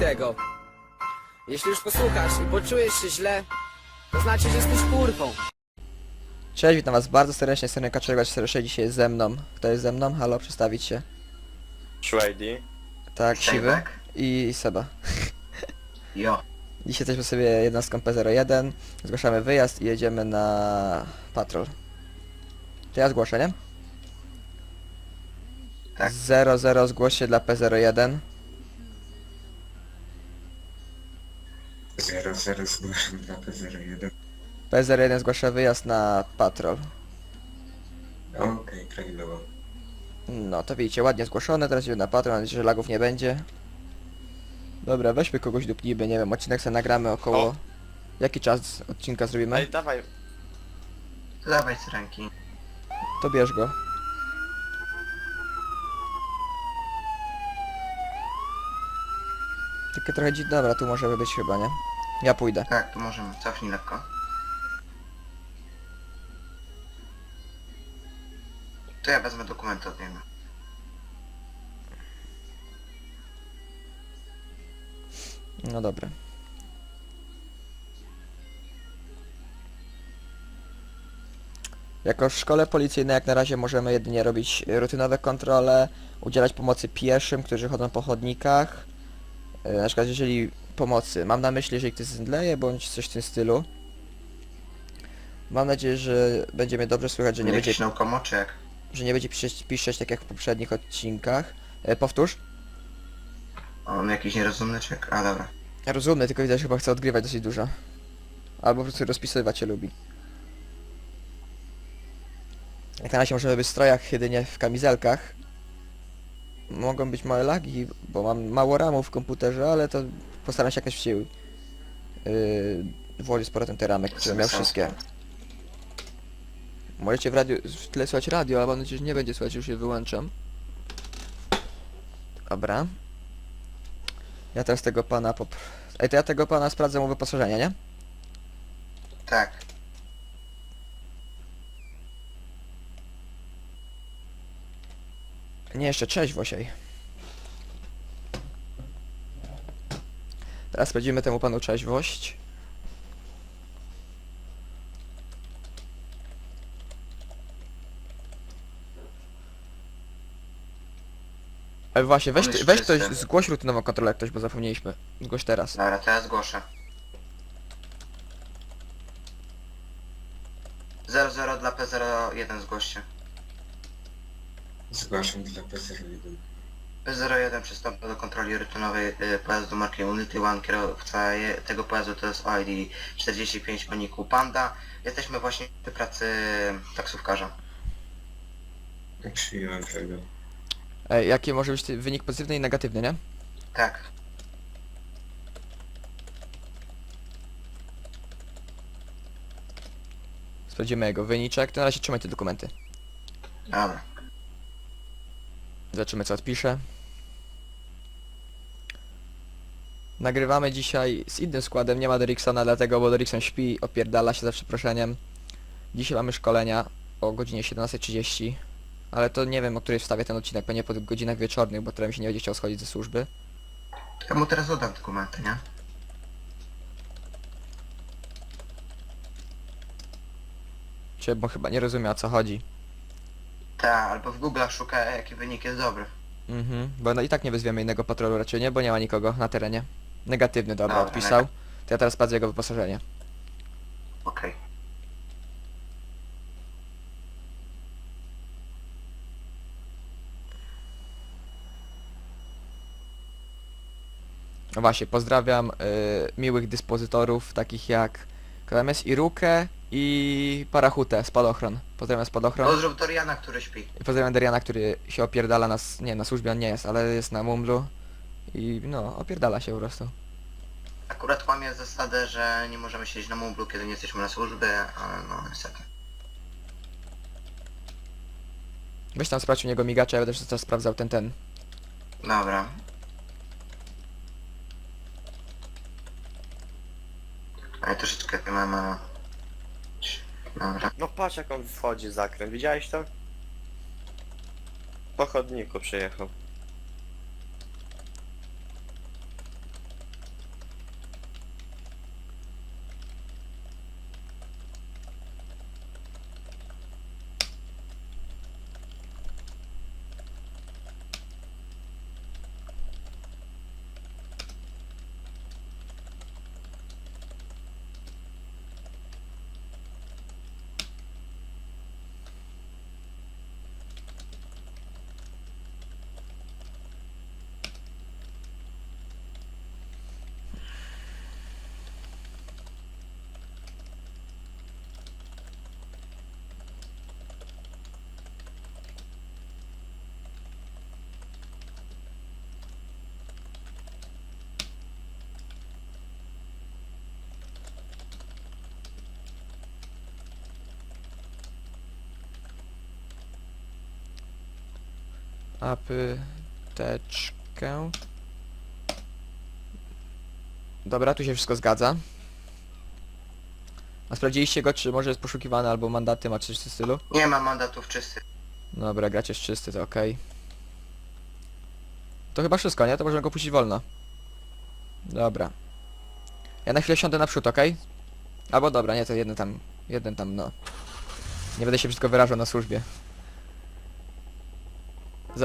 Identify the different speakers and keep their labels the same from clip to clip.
Speaker 1: tego. Jeśli już posłuchasz i poczujesz się źle, to znaczy, że jesteś kurwą.
Speaker 2: Cześć, witam was bardzo serdecznie, strony Kaczorego 46 dzisiaj jest ze mną. Kto jest ze mną? Halo, przedstawić się.
Speaker 3: Shwady.
Speaker 2: Tak, Siwy
Speaker 4: Szejbek.
Speaker 2: i Seba.
Speaker 4: Jo.
Speaker 2: Dzisiaj jesteśmy sobie jednostką P01, zgłaszamy wyjazd i jedziemy na patrol. To ja zgłoszę, nie?
Speaker 4: Tak.
Speaker 2: 00 zgłoś się dla P01.
Speaker 5: 0, 0 zgłaszam dla P01.
Speaker 2: P01 zgłasza wyjazd na patrol.
Speaker 5: Okej, prawidłowo.
Speaker 2: No to widzicie, ładnie zgłoszone, teraz jedziemy na patrol, mam nadzieję, że lagów nie będzie. Dobra, weźmy kogoś dupnijmy, nie wiem, odcinek sobie nagramy około...
Speaker 3: O.
Speaker 2: Jaki czas odcinka zrobimy?
Speaker 3: Ej, dawaj.
Speaker 4: Dawaj z ręki.
Speaker 2: To bierz go. Takie trochę dziwne, dobra, tu może być chyba, nie? Ja pójdę.
Speaker 4: Tak, tu możemy. Cofnij lekko. To ja wezmę dokumenty od niego.
Speaker 2: No dobra. Jako w szkole policyjnej jak na razie możemy jedynie robić rutynowe kontrole, udzielać pomocy pieszym, którzy chodzą po chodnikach. E, Na przykład jeżeli pomocy, mam na myśli, jeżeli ktoś zemdleje bądź coś w tym stylu. Mam nadzieję, że będzie mnie dobrze słychać, że nie
Speaker 4: Nie
Speaker 2: będzie,
Speaker 4: jakiś
Speaker 2: że nie będzie piszeć, piszeć tak jak w poprzednich odcinkach. E, powtórz.
Speaker 4: On jakiś nierozumny, czy jak? A, dobra.
Speaker 2: Ja rozumiem, tylko widać, że chyba chce odgrywać dosyć dużo. Albo po prostu rozpisywać się lubi. Jak na razie możemy być w strojach, jedynie w kamizelkach. Mogą być małe lagi, bo mam mało ramów w komputerze, ale to postaram się jakoś w sił yy, włożyć z powrotem te ramy, które miał wszystkie. Możecie w, radio, w tle słuchać radio, ale mam nadzieję, że nie będzie słuchać, już je wyłączam. Dobra. Ja teraz tego pana pop... Ej, to ja tego pana sprawdzę mu wyposażenie, nie?
Speaker 4: Tak.
Speaker 2: Nie, jeszcze cześć Wosiej. Teraz sprawdzimy temu panu trzeźwość. Ale właśnie, weź,
Speaker 4: On jest
Speaker 2: weź ktoś,
Speaker 4: czysty.
Speaker 2: zgłoś rutynową kontrolę ktoś, bo zapomnieliśmy. Zgłoś teraz.
Speaker 4: Dobra, to ja zgłoszę. 00 dla P01 zgłoście.
Speaker 5: Zgłaszam dla P01.
Speaker 4: P01 przystąpił do kontroli rutynowej y, pojazdu marki Unity One. Kierowca je, tego pojazdu to jest OID 45 Oniku Panda. Jesteśmy właśnie przy pracy taksówkarza.
Speaker 5: Przyjąłem tego.
Speaker 2: Ej, jaki może być ty- wynik pozytywny i negatywny, nie?
Speaker 4: Tak.
Speaker 2: Sprawdzimy jego wyniczek, to na razie trzymaj te dokumenty.
Speaker 4: Dobra.
Speaker 2: Zobaczymy co odpisze. Nagrywamy dzisiaj z innym składem, nie ma Deriksona dlatego, bo Derikson śpi, opierdala się za przeproszeniem. Dzisiaj mamy szkolenia o godzinie 17.30, ale to nie wiem o której wstawię ten odcinek, pewnie po godzinach wieczornych, bo teraz mi się nie będzie chciał schodzić ze służby.
Speaker 4: Ja mu teraz oddam dokumenty, nie?
Speaker 2: Czy bo chyba nie rozumie o co chodzi.
Speaker 4: Tak, albo w Google'ach szuka jaki wynik jest dobry.
Speaker 2: Mhm, bo no i tak nie wezwiemy innego patrolu raczej nie, bo nie ma nikogo na terenie. Negatywny, dobra,
Speaker 4: Dobra,
Speaker 2: odpisał. To ja teraz sprawdzę jego wyposażenie.
Speaker 4: Okej.
Speaker 2: No właśnie, pozdrawiam y, miłych dyspozytorów, takich jak KMS Irukę i Parachutę, spadochron. Pozdrawiam spadochron.
Speaker 4: Pozdrów Doriana, który śpi.
Speaker 2: I pozdrawiam Dariana, który się opierdala nas, nie, na służbie on nie jest, ale jest na Mumlu. I no, opierdala się po prostu.
Speaker 4: Akurat łamie zasadę, że nie możemy siedzieć na mublu, kiedy nie jesteśmy na służbie, ale no niestety.
Speaker 2: Weź tam sprawdź u niego migacza, ja będę teraz sprawdzał ten, ten.
Speaker 4: Dobra. Ale troszeczkę mamy...
Speaker 3: No patrz jak on wchodzi zakręt, widziałeś to? Po chodniku przyjechał.
Speaker 2: Apteczkę. Dobra, tu się wszystko zgadza. A sprawdziliście go, czy może jest poszukiwany albo mandaty, ma coś w tym stylu?
Speaker 4: Nie ma mandatów czystych.
Speaker 2: Dobra, gracz jest czysty, to okej. To chyba wszystko, nie? To możemy go puścić wolno. Dobra. Ja na chwilę siądę naprzód, okej? Albo dobra, nie, to jeden tam, jeden tam, no. Nie będę się wszystko wyrażał na służbie.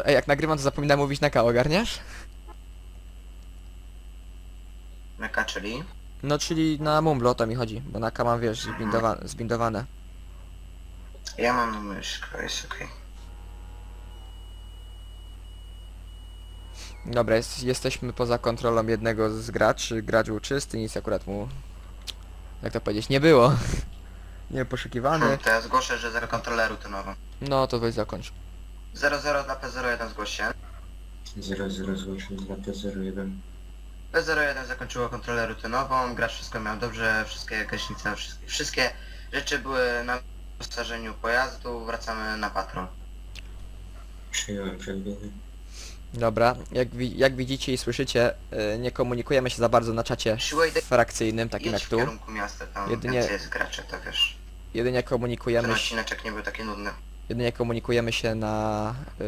Speaker 2: Ej, jak nagrywam, to zapominam mówić na K, ogarniasz?
Speaker 4: Meka, czyli?
Speaker 2: No, czyli na Mumblo o to mi chodzi, bo na K mam, wiesz, zbindowa zbindowane.
Speaker 4: Ja mam na myszkę, jest okej.
Speaker 2: Dobra, jest, jesteśmy poza kontrolą jednego z graczy. Gracz był czysty, nic akurat mu... Jak to powiedzieć, nie było. nie poszukiwany.
Speaker 4: Hmm, to ja zgłoszę, że zero kontrolę rutynową.
Speaker 2: No to weź zakończ.
Speaker 4: 00 dla P01 zgłoście.
Speaker 5: 00 zgłosił dla P01.
Speaker 4: P01 zakończyło kontrolę rutynową, gracz wszystko miał dobrze, wszystkie gaśnice, wszystkie, wszystkie rzeczy były na wyposażeniu pojazdu, wracamy na patrol.
Speaker 5: Przyjąłem przebiegły.
Speaker 2: Dobra, jak, wi jak widzicie i słyszycie, yy, nie komunikujemy się za bardzo na czacie
Speaker 4: Siłę
Speaker 2: frakcyjnym, takim
Speaker 4: jedź
Speaker 2: jak
Speaker 4: w
Speaker 2: tu.
Speaker 4: kierunku miasta, tam
Speaker 2: Jedynie-
Speaker 4: więcej jest graczy, to wiesz.
Speaker 2: Jedynie
Speaker 4: Ten
Speaker 2: komunikujemy się,
Speaker 4: odcineczek nie był taki nudny.
Speaker 2: Jedynie komunikujemy się na yy,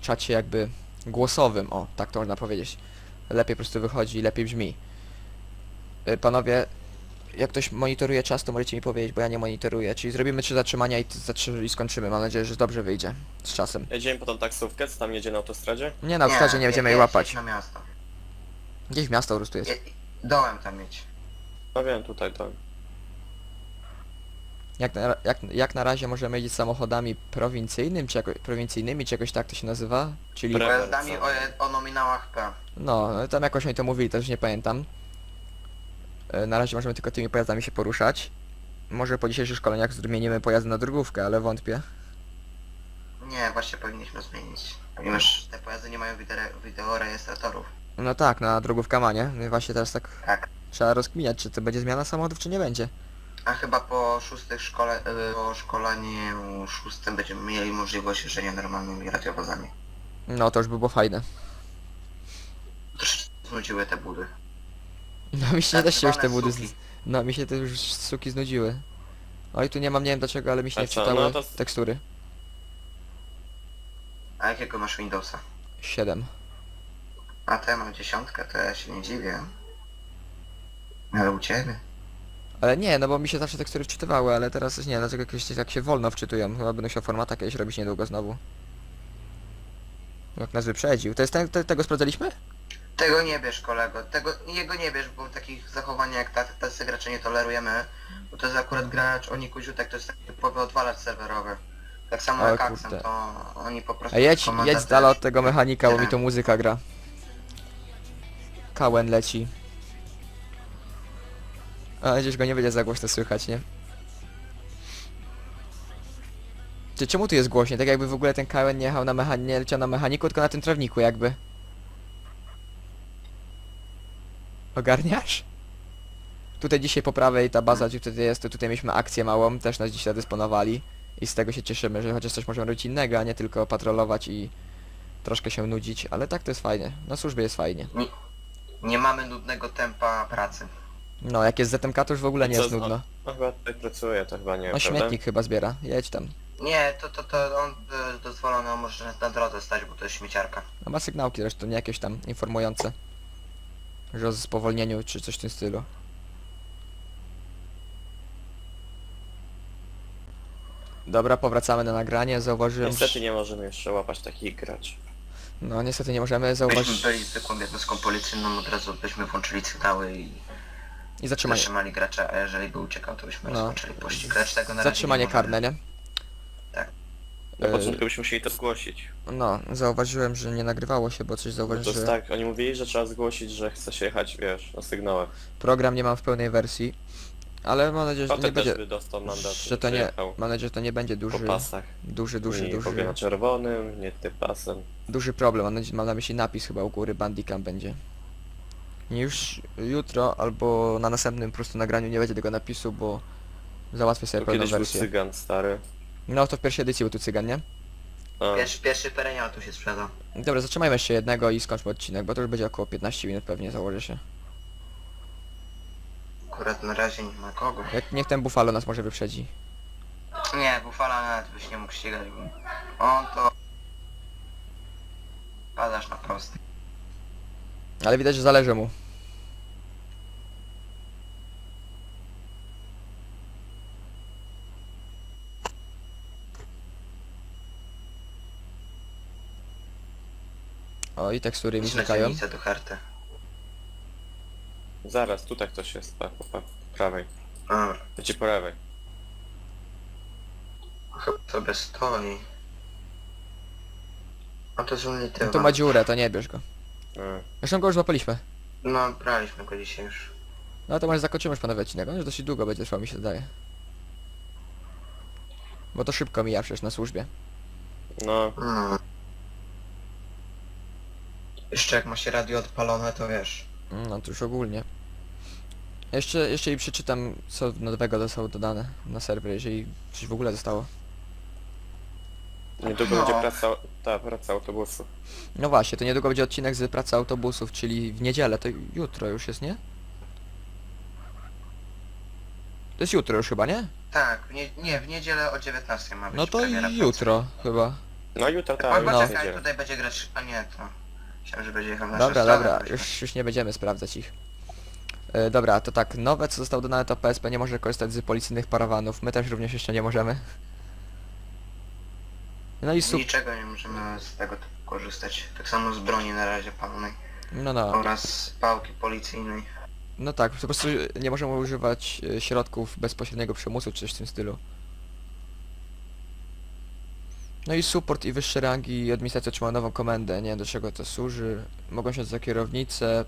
Speaker 2: czacie jakby głosowym, o, tak to można powiedzieć. Lepiej po prostu wychodzi, lepiej brzmi. Yy, panowie, jak ktoś monitoruje czas, to możecie mi powiedzieć, bo ja nie monitoruję. Czyli zrobimy trzy zatrzymania i, zatrzy- i skończymy. Mam nadzieję, że dobrze wyjdzie z czasem.
Speaker 3: Jedziemy po tą taksówkę, co tam jedzie na autostradzie?
Speaker 2: Nie, na autostradzie nie będziemy jej łapać.
Speaker 4: na miasto.
Speaker 2: Gdzieś w miasto po prostu jest.
Speaker 4: Je, dołem tam mieć.
Speaker 3: No wiem, tutaj to.
Speaker 2: Jak na, jak, jak na razie możemy jeździć samochodami prowincyjnym, czy jako, prowincyjnymi, czy jakoś tak to się nazywa? Czyli...
Speaker 4: Pojazdami o, o nominałach P.
Speaker 2: No, tam jakoś oni to mówili, też nie pamiętam. E, Na razie możemy tylko tymi pojazdami się poruszać. Może po dzisiejszych szkoleniach zmienimy pojazdy na drogówkę, ale wątpię.
Speaker 4: Nie, właśnie powinniśmy zmienić. Ponieważ te pojazdy nie mają wideo, wideorejestratorów.
Speaker 2: No tak, na drogówka ma, nie? No i właśnie teraz tak
Speaker 4: Tak.
Speaker 2: trzeba rozkminiać, czy to będzie zmiana samochodów, czy nie będzie.
Speaker 4: A chyba po szóstych szkole, y, po szkoleniu szóstym będziemy mieli możliwość jeżdżenia normalnymi radiowozami.
Speaker 2: No to już by było fajne.
Speaker 4: Troszeczkę znudziły te budy.
Speaker 2: No mi się
Speaker 4: Tak
Speaker 2: też się już te
Speaker 4: zwane
Speaker 2: budy...
Speaker 4: suki.
Speaker 2: Z... No mi się te już suki znudziły. Oj, tu nie mam, nie wiem dlaczego, ale mi się
Speaker 3: A
Speaker 2: nie
Speaker 3: co,
Speaker 2: wczytały
Speaker 3: no to-
Speaker 2: tekstury.
Speaker 4: A jakiego masz Windowsa?
Speaker 2: 7.
Speaker 4: A te mam dziesiątkę, to ja się nie dziwię. Ale u ciebie?
Speaker 2: Ale nie, no bo mi się zawsze tekstury wczytywały, ale teraz nie, dlaczego jakieś tak się wolno wczytują. Chyba będę musiał formata kiedyś robić niedługo znowu. Jak nas wyprzedził. To jest ten, te, tego sprawdzaliśmy?
Speaker 4: Tego nie bierz kolego, tego, jego nie bierz, bo takich zachowań jak ta- tacy gracze nie tolerujemy. Bo to jest akurat gracz Oniku Ziutek, to jest taki typowy odwalacz serwerowy. Tak samo
Speaker 2: O
Speaker 4: jak
Speaker 2: kurde.
Speaker 4: to oni po prostu...
Speaker 2: A jedź,
Speaker 4: komanda
Speaker 2: jedź z dala
Speaker 4: też-
Speaker 2: od tego mechanika, bo mi to muzyka gra. Kałem leci. A gdzieś go nie będzie za głośno słychać, nie? Czy czemu tu jest głośniej? Tak jakby w ogóle ten kałem nie jechał na mechan nie leciał na mechaniku, tylko na tym trawniku jakby. Ogarniasz? Tutaj dzisiaj po prawej ta baza, gdzie tutaj jest, to tutaj mieliśmy akcję małą, też nas dzisiaj dysponowali. I z tego się cieszymy, że chociaż coś możemy robić innego, a nie tylko patrolować i troszkę się nudzić, ale tak to jest fajnie. Na służbie jest fajnie.
Speaker 4: Nie mamy nudnego tempa pracy.
Speaker 2: No, jak jest ZMK to już w ogóle nie jest nudno.
Speaker 3: No chyba tutaj pracuje, to chyba nie,
Speaker 2: No
Speaker 3: prawda?
Speaker 2: śmietnik chyba zbiera, jedź tam.
Speaker 4: Nie, to, to, to on y, dozwolony, on może na drodze stać, bo to jest śmieciarka.
Speaker 2: No ma sygnałki zresztą, nie jakieś tam informujące. Że o spowolnieniu czy coś w tym stylu. Dobra, powracamy na nagranie, zauważyłem...
Speaker 3: Niestety nie możemy jeszcze łapać takich graczy.
Speaker 2: No niestety nie możemy zauważyć...
Speaker 4: byli zwykłą jednostką policyjną, od razu byśmy włączyli sygnały i
Speaker 2: I zatrzymanie.
Speaker 4: zatrzymali gracza, a jeżeli by uciekał, to byśmy
Speaker 2: No.
Speaker 4: rozpoczęli pościg. Lecz tego na razie
Speaker 2: Zatrzymanie
Speaker 4: nie możemy.
Speaker 2: karne, nie?
Speaker 3: Na
Speaker 2: E,
Speaker 3: początku byśmy musieli to zgłosić.
Speaker 2: No, zauważyłem, że nie nagrywało się, bo coś
Speaker 3: To
Speaker 2: zauważyłem,
Speaker 3: jest
Speaker 2: że
Speaker 3: tak, oni mówili, że trzeba zgłosić, że chce się jechać, wiesz, na sygnałach.
Speaker 2: program nie mam w pełnej wersji. Ale mam nadzieję, że to nie
Speaker 3: też
Speaker 2: będzie...
Speaker 3: by dostał mandat,
Speaker 2: Że to nie... Mam nadzieję, że to nie będzie
Speaker 3: po
Speaker 2: duży...
Speaker 3: pasach.
Speaker 2: Duży, duży,
Speaker 3: nie
Speaker 2: duży...
Speaker 3: na czerwonym, nie tym pasem.
Speaker 2: duży problem. Mam, nadzieję, mam na myśli napis chyba u góry Bandicam będzie. Już jutro albo na następnym po prostu nagraniu nie będzie tego napisu, bo załatwię sobie
Speaker 3: To
Speaker 2: pełną
Speaker 3: kiedyś był
Speaker 2: wersję.
Speaker 3: cygan stary.
Speaker 2: No to w pierwszej edycji był tu cygan, nie?
Speaker 3: A,
Speaker 4: Pierwszy, pierwszy perenial tu się sprzeda.
Speaker 2: Dobra, zatrzymajmy jeszcze jednego i skończmy odcinek, bo to już będzie około 15 minut pewnie założę się.
Speaker 4: Akurat na razie nie ma kogo.
Speaker 2: Jak niech ten Buffalo nas może wyprzedzi.
Speaker 4: Nie, Bufala nawet byś nie mógł ścigać, bo on to... Padasz na prosty.
Speaker 2: Ale widać, że zależy mu. O, i tekstury mi
Speaker 4: Idź na
Speaker 2: znikają.
Speaker 4: dzielnicę do karty.
Speaker 3: zaraz, tutaj ktoś jest, tak, po po prawej.
Speaker 4: Dobra.
Speaker 3: Leci po lewej.
Speaker 4: Chyba sobie stoi. A to jest unity
Speaker 2: No to ma dziurę, to nie bierz go.
Speaker 3: A,
Speaker 2: Zresztą go już złapaliśmy.
Speaker 4: No, braliśmy go dzisiaj już.
Speaker 2: No to może zakończymy już panowie odcinek, on już dosyć długo będzie trwał mi się zdaje. Bo to szybko mija przecież na służbie.
Speaker 3: No,
Speaker 4: No. Jeszcze jak ma się radio odpalone, to wiesz.
Speaker 2: No to już ogólnie. Jeszcze, jeszcze i przeczytam co nowego zostało dodane na serwer, jeżeli coś w ogóle zostało.
Speaker 3: Niedługo
Speaker 4: No.
Speaker 3: będzie praca, ta praca autobusu.
Speaker 2: No właśnie, to niedługo będzie odcinek z pracy autobusów, czyli w niedzielę, to jutro już jest, nie? To jest jutro już chyba, nie?
Speaker 4: Tak, w nie, nie, w niedzielę o 19 ma być
Speaker 2: No to
Speaker 4: premiera
Speaker 2: jutro chyba.
Speaker 3: No jutro,
Speaker 4: pracy.
Speaker 3: tak,
Speaker 4: O,
Speaker 3: jutro
Speaker 2: no.
Speaker 4: poczekaj,
Speaker 3: niedziela.
Speaker 4: tutaj będzie grać... A nie, to... Myślałem, że będzie jechał na
Speaker 2: Dobra,
Speaker 4: stronę,
Speaker 2: dobra,
Speaker 4: byśmy-
Speaker 2: już, już nie będziemy sprawdzać ich. E, dobra, to tak, nowe co zostało dodane to PSP nie może korzystać z policyjnych parawanów, my też również jeszcze nie możemy. No i super,
Speaker 4: niczego nie możemy z tego typu korzystać. Tak samo z broni na razie palnej.
Speaker 2: no no,
Speaker 4: Oraz pałki policyjnej.
Speaker 2: no tak, po prostu nie możemy używać e, środków bezpośredniego przymusu czy coś w tym stylu. No i support i wyższe rangi i administracja otrzymają nową komendę, nie wiem do czego to służy. Mogą się za kierownicę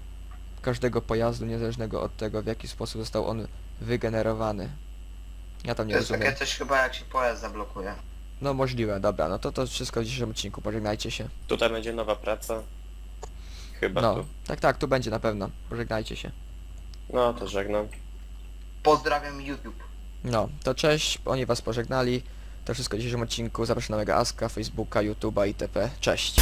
Speaker 2: każdego pojazdu, niezależnego od tego w jaki sposób został on wygenerowany. Ja tam nie
Speaker 4: to jest
Speaker 2: rozumiem.
Speaker 4: takie coś chyba jak się pojazd zablokuje.
Speaker 2: No możliwe, dobra, no to to wszystko w dzisiejszym odcinku, pożegnajcie się.
Speaker 3: Tutaj będzie nowa praca. Chyba
Speaker 2: No,
Speaker 3: tu.
Speaker 2: tak, tak, tu będzie na pewno, pożegnajcie się.
Speaker 3: No to żegnam.
Speaker 4: Pozdrawiam YouTube.
Speaker 2: No, to cześć, oni was pożegnali. To wszystko w dzisiejszym odcinku, zapraszam na mojego Aska, Facebooka, YouTube'a itp. Cześć.